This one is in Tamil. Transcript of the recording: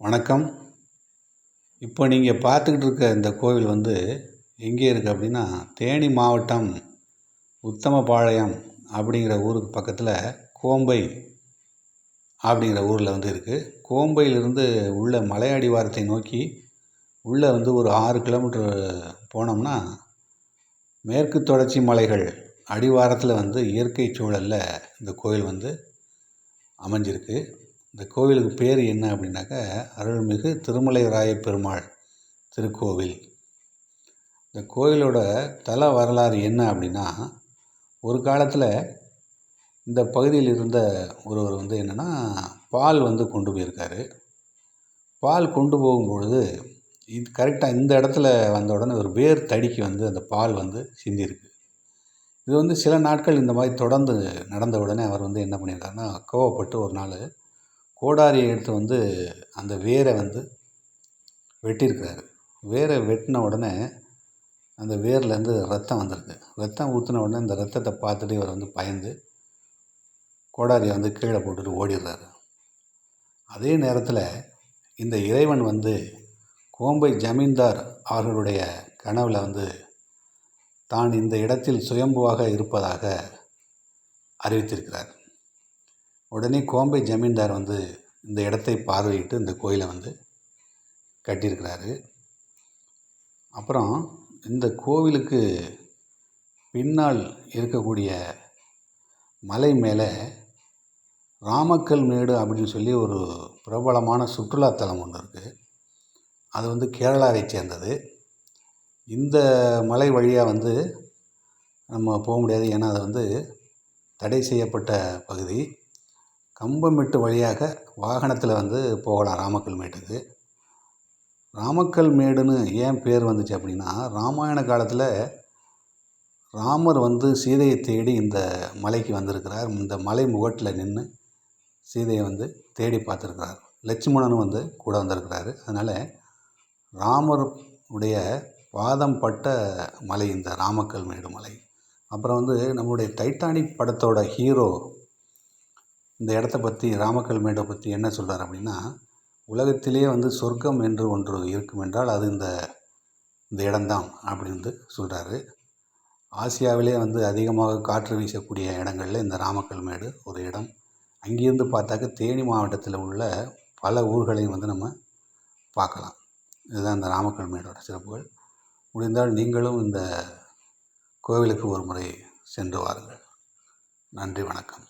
வணக்கம். இப்போ நீங்கள் பார்த்துக்கிட்டு இருக்க இந்த கோவில் வந்து எங்கே இருக்குது அப்படின்னா தேனி மாவட்டம் உத்தமபாளையம் அப்படிங்கிற ஊருக்கு பக்கத்தில் கோம்பை அப்படிங்கிற ஊரில் வந்து இருக்குது கோம்பையிலிருந்து உள்ள மலை அடிவாரத்தை நோக்கி உள்ளே வந்து ஒரு ஆறு கிலோமீட்டர் போனோம்னா மேற்கு தொடர்ச்சி மலைகள் அடிவாரத்தில் வந்து இயற்கை சூழலில் இந்த கோயில் வந்து அமைஞ்சிருக்கு. இந்த கோவிலுக்கு பேர் என்ன அப்படின்னாக்கா அருள்மிகு திருமலை ராய பெருமாள் திருக்கோவில். இந்த கோவிலோட தல வரலாறு என்ன அப்படின்னா ஒரு காலத்தில் இந்த பகுதியில் இருந்த ஒருவர் வந்து என்னென்னா பால் வந்து கொண்டு போயிருக்காரு. பால் கொண்டு போகும்பொழுது இது கரெக்டாக இந்த இடத்துல வந்த உடனே ஒரு வேர் தடிக்கு வந்து அந்த பால் வந்து சிந்திருக்கு. இது வந்து சில நாட்கள் இந்த மாதிரி தொடர்ந்து நடந்த உடனே அவர் வந்து என்ன பண்ணியிருக்காருன்னா கோவப்பட்டு ஒரு நாள் கோடாரியை எடுத்து வந்து அந்த வேரை வந்து வெட்டியிருக்கிறாரு. வேரை வெட்டின உடனே அந்த வேர்லேருந்து ரத்தம் வந்திருக்கு. ரத்தம் ஊற்றின உடனே இந்த ரத்தத்தை பார்த்துட்டு இவர் வந்து பயந்து கோடாரியை வந்து கீழே போட்டுட்டு ஓடிடுறாரு. அதே நேரத்தில் இந்த இறைவன் வந்து கோம்பை ஜமீன்தார் அவர்களுடைய கனவில் வந்து தான் இந்த இடத்தில் சுயம்புவாக இருப்பதாக அறிவித்திருக்கிறார். உடனே கோம்பை ஜமீன்தார் வந்து இந்த இடத்தை பார்வையிட்டு இந்த கோயிலை வந்து கட்டியிருக்கிறாரு. அப்புறம் இந்த கோவிலுக்கு பின்னால் இருக்கக்கூடிய மலை மேலே ராமக்கல் மேடு அப்படின்னு சொல்லி ஒரு பிரபலமான சுற்றுலாத்தலம் ஒன்று இருக்குது அது வந்து கேரளாவை சேர்ந்தது. இந்த மலை வழியாக வந்து நம்ம போக முடியாது. ஏன்னா அது வந்து தடை செய்யப்பட்ட பகுதி. கம்பமெட்டு வழியாக வாகனத்தில் வந்து போகலாம் ராமக்கல் மேட்டுக்கு. ராமக்கல் மேடுன்னு ஏன் பேர் வந்துச்சு அப்படின்னா ராமாயண காலத்தில் ராமர் வந்து சீதையை தேடி இந்த மலைக்கு வந்திருக்கிறார். இந்த மலை முகட்டில் நின்று சீதையை வந்து தேடி பார்த்துருக்கிறார். லட்சுமணனும் வந்து கூட வந்திருக்கிறாரு. அதனால் ராமர் உடைய பாதம் பட்ட மலை இந்த ராமக்கல் மேடு மலை. அப்புறம் வந்து நம்மளுடைய டைட்டானிக் படத்தோட ஹீரோ இந்த இடத்த பற்றி ராமக்கல் மேடை பற்றி என்ன சொல்கிறார் அப்படின்னா உலகத்திலே வந்து சொர்க்கம் என்று ஒன்று இருக்கும் என்றால் அது இந்த இந்த இடம்தான் அப்படின்னு சொல்கிறாரு ஆசியாவிலே வந்து அதிகமாக காற்று வீசக்கூடிய இடங்களில் இந்த ராமக்கல் மேடு ஒரு இடம். அங்கேருந்து பார்த்தாக்க தேனி மாவட்டத்தில் உள்ள பல ஊர்களையும் வந்து நம்ம பார்க்கலாம். இதுதான் இந்த ராமக்கல் மேடோட சிறப்புகள். முடிந்தால் நீங்களும் இந்த கோவிலுக்கு ஒரு முறை சென்று வாருங்கள். நன்றி வணக்கம்.